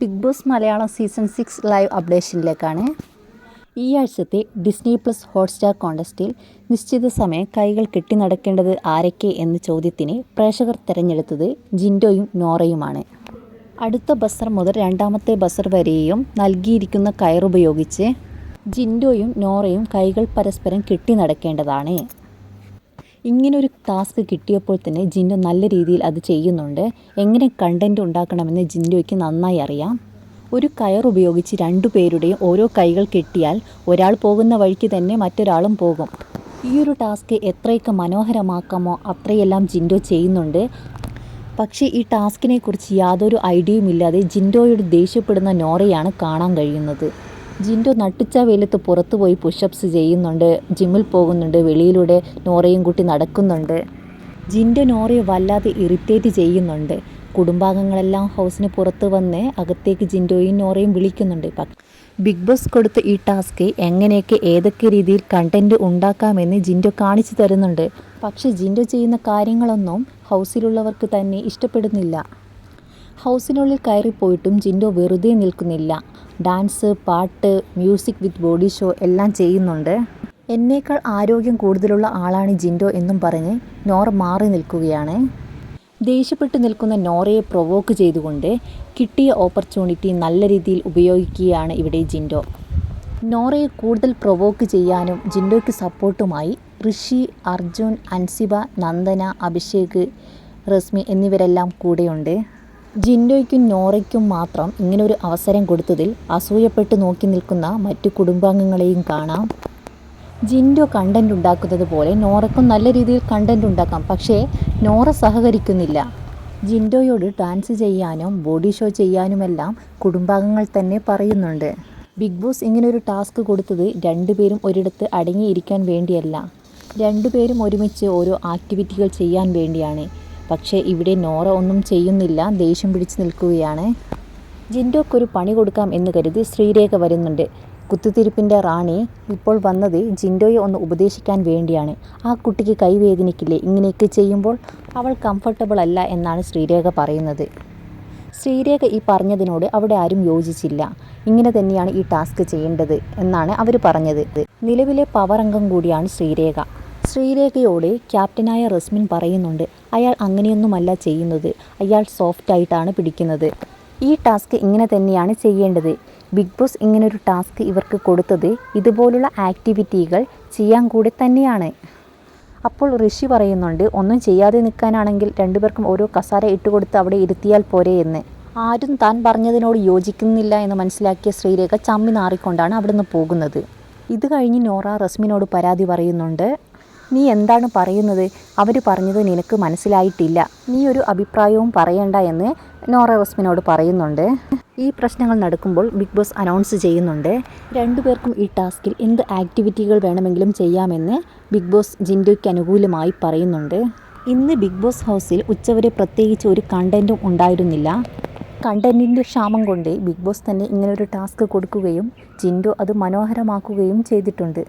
Big boss Malayalam season six live അപ്ഡേഷനിലേക്കാണ്. ഈ ആഴ്ചത്തെ Disney plus Hotstar കോണ്ടസ്റ്റിൽ നിശ്ചിത സമയം കൈകൾ കെട്ടി നടക്കേണ്ടത് ആരൊക്കെ എന്ന ചോദ്യത്തിന് പ്രേക്ഷകർ തിരഞ്ഞെടുത്തത് ജിൻഡോയും നോറയുമാണ്. അടുത്ത ബസർ മുതൽ രണ്ടാമത്തെ ബസർ വരെയും നൽകിയിരിക്കുന്ന കയറുപയോഗിച്ച് ജിൻഡോയും നോറയും കൈകൾ പരസ്പരം കെട്ടി നടക്കേണ്ടതാണ്. ഇങ്ങനൊരു ടാസ്ക് കിട്ടിയപ്പോൾ തന്നെ ജിൻഡോ നല്ല രീതിയിൽ അത് ചെയ്യുന്നുണ്ട്. എങ്ങനെ കണ്ടന്റ് ഉണ്ടാക്കണമെന്ന് ജിൻഡോയ്ക്ക് നന്നായി അറിയാം. ഒരു കയർ ഉപയോഗിച്ച് രണ്ടു പേരുടെയും ഓരോ കൈകൾ കെട്ടിയാൽ ഒരാൾ പോകുന്ന വഴിക്ക് തന്നെ മറ്റൊരാളും പോകും. ഈ ഒരു ടാസ്ക് എത്രയൊക്കെ മനോഹരമാക്കാമോ അത്രയെല്ലാം ജിൻഡോ ചെയ്യുന്നുണ്ട്. പക്ഷേ ഈ ടാസ്കിനെക്കുറിച്ച് യാതൊരു ഐഡിയയും ഇല്ലാതെ ജിൻഡോയോട് ദേഷ്യപ്പെടുന്ന നോറയാണ് കാണാൻ കഴിയുന്നത്. ജിൻഡോ നട്ടുച്ച വെയിലത്ത് പുറത്തുപോയി പുഷപ്സ് ചെയ്യുന്നുണ്ട്. ജിമ്മിൽ പോകുന്നുണ്ട്. വെളിയിലൂടെ നോറയും കുട്ടി നടക്കുന്നുണ്ട്. ജിൻഡു നോറയെ വല്ലാതെ ഇറിറ്റേറ്റ് ചെയ്യുന്നുണ്ട്. കുടുംബാംഗങ്ങളെല്ലാം ഹൗസിന് പുറത്ത് വന്ന് അകത്തേക്ക് ജിൻഡോയും നോറയും വിളിക്കുന്നുണ്ട്. ബിഗ് ബോസ് കൊടുത്ത ഈ ടാസ്ക് എങ്ങനെയൊക്കെ ഏതൊക്കെ രീതിയിൽ കണ്ടന്റ് ഉണ്ടാക്കാമെന്ന് ജിൻഡോ കാണിച്ചു തരുന്നുണ്ട്. പക്ഷേ ജിൻഡോ ചെയ്യുന്ന കാര്യങ്ങളൊന്നും ഹൗസിലുള്ളവർക്ക് തന്നെ ഇഷ്ടപ്പെടുന്നില്ല. ഹൗസിനുള്ളിൽ കയറിപ്പോയിട്ടും ജിൻഡോ വെറുതെ നിൽക്കുന്നില്ല. ഡാൻസ് പാട്ട് മ്യൂസിക് വിത്ത് ബോഡി ഷോ എല്ലാം ചെയ്യുന്നുണ്ട്. എന്നേക്കാൾ ആരോഗ്യം കൂടുതലുള്ള ആളാണ് ജിൻഡോ എന്നും പറഞ്ഞ് നോർ മാറി നിൽക്കുകയാണ്. ദേഷ്യപ്പെട്ട് നിൽക്കുന്ന നോറയെ പ്രൊവോക്ക് ചെയ്തുകൊണ്ട് കിട്ടിയ ഓപ്പർച്യൂണിറ്റി നല്ല രീതിയിൽ ഉപയോഗിക്കുകയാണ് ഇവിടെ ജിൻഡോ. നോറയെ കൂടുതൽ പ്രൊവോക്ക് ചെയ്യാനും ജിൻഡോയ്ക്ക് സപ്പോർട്ടുമായി ഋഷി അർജുൻ അൻസിബ നന്ദന അഭിഷേക് റസ്മി എന്നിവരെല്ലാം കൂടെയുണ്ട്. ജിൻഡോയ്ക്കും നോറയ്ക്കും മാത്രം ഇങ്ങനൊരു അവസരം കൊടുത്തതിൽ അസൂയപ്പെട്ട് നോക്കി നിൽക്കുന്ന മറ്റു കുടുംബാംഗങ്ങളെയും കാണാം. ജിൻഡോ കണ്ടന്റ് ഉണ്ടാക്കുന്നത് പോലെ നോറയ്ക്കും നല്ല രീതിയിൽ കണ്ടന്റ് ഉണ്ടാക്കാം. പക്ഷേ നോറ സഹകരിക്കുന്നില്ല. ജിൻഡോയോട് ഡാൻസ് ചെയ്യാനും ബോഡി ഷോ ചെയ്യാനുമെല്ലാം കുടുംബാംഗങ്ങൾ തന്നെ പറയുന്നുണ്ട്. ബിഗ് ബോസ് ഇങ്ങനൊരു ടാസ്ക് കൊടുത്തത് രണ്ടുപേരും ഒരിടത്ത് അടങ്ങിയിരിക്കാൻ വേണ്ടിയല്ല. രണ്ടുപേരും ഒരുമിച്ച് ഓരോ ആക്ടിവിറ്റികൾ ചെയ്യാൻ വേണ്ടിയാണ്. പക്ഷേ ഇവിടെ നോറ ഒന്നും ചെയ്യുന്നില്ല. ദേഷ്യം പിടിച്ച് നിൽക്കുകയാണ്. ജിൻഡോക്കൊരു പണി കൊടുക്കാം എന്ന് കരുതി ശ്രീരേഖ വരുന്നുണ്ട്. കുത്തിത്തിരിപ്പിന്റെ റാണി ഇപ്പോൾ വന്നത് ജിൻഡോയെ ഒന്ന് ഉപദേശിക്കാൻ വേണ്ടിയാണ്. ആ കുട്ടിക്ക് കൈവേദനിക്കില്ലേ? ഇങ്ങനെയൊക്കെ ചെയ്യുമ്പോൾ അവൾ കംഫർട്ടബിൾ അല്ല എന്നാണ് ശ്രീരേഖ പറയുന്നത്. ശ്രീരേഖ ഈ പറഞ്ഞതിനോട് അവിടെ ആരും യോജിച്ചില്ല. ഇങ്ങനെ തന്നെയാണ് ഈ ടാസ്ക് ചെയ്യേണ്ടത് എന്നാണ് അവർ പറഞ്ഞത്. നിലവിലെ പവർ അംഗം കൂടിയാണ് ശ്രീരേഖ. ശ്രീരേഖയോട് ക്യാപ്റ്റനായ റസ്മിൻ പറയുന്നുണ്ട് അയാൾ അങ്ങനെയൊന്നുമല്ല ചെയ്യുന്നത്. അയാൾ സോഫ്റ്റ് ആയിട്ടാണ് പിടിക്കുന്നത്. ഈ ടാസ്ക് ഇങ്ങനെ തന്നെയാണ് ചെയ്യേണ്ടത്. ബിഗ് ബോസ് ഇങ്ങനൊരു ടാസ്ക് ഇവർക്ക് കൊടുത്തത് ഇതുപോലുള്ള ആക്ടിവിറ്റികൾ ചെയ്യാൻ കൂടി തന്നെയാണ്. അപ്പോൾ ഋഷി പറയുന്നുണ്ട് ഒന്നും ചെയ്യാതെ നിൽക്കാനാണെങ്കിൽ രണ്ടുപേർക്കും ഓരോ കസാര ഇട്ടുകൊടുത്ത് അവിടെ ഇരുത്തിയാൽ പോരെ എന്ന്. ആരും താൻ പറഞ്ഞതിനോട് യോജിക്കുന്നില്ല എന്ന് മനസ്സിലാക്കിയ ശ്രീരേഖ ചമ്മി നാറിക്കൊണ്ടാണ് അവിടുന്ന് പോകുന്നത്. ഇത് കഴിഞ്ഞ് നോറ റസ്മിനോട് പരാതി പറയുന്നുണ്ട് നീ എന്താണ് പറയുന്നത്? അവർ പറഞ്ഞത് നിനക്ക് മനസ്സിലായിട്ടില്ല. നീ ഒരു അഭിപ്രായവും പറയണ്ട എന്ന് നോറ റസ്മിനോട് പറയുന്നുണ്ട്. ഈ പ്രശ്നങ്ങൾ നടക്കുമ്പോൾ ബിഗ് ബോസ് അനൗൺസ് ചെയ്യുന്നുണ്ട്. രണ്ടുപേർക്കും ഈ ടാസ്കിൽ എന്ത് ആക്ടിവിറ്റികൾ വേണമെങ്കിലും ചെയ്യാമെന്ന് ബിഗ് ബോസ് ജിൻഡോയ്ക്ക് അനുകൂലമായി പറയുന്നുണ്ട്. ഇന്ന് ബിഗ് ബോസ് ഹൗസിൽ ഉച്ചവരെ പ്രത്യേകിച്ച് ഒരു കണ്ടന്റും ഉണ്ടായിരുന്നില്ല. കണ്ടന്റിന്റെ ക്ഷാമം കൊണ്ട് ബിഗ് ബോസ് തന്നെ ഇങ്ങനൊരു ടാസ്ക് കൊടുക്കുകയും ജിൻഡോ അത് മനോഹരമാക്കുകയും ചെയ്തിട്ടുണ്ട്.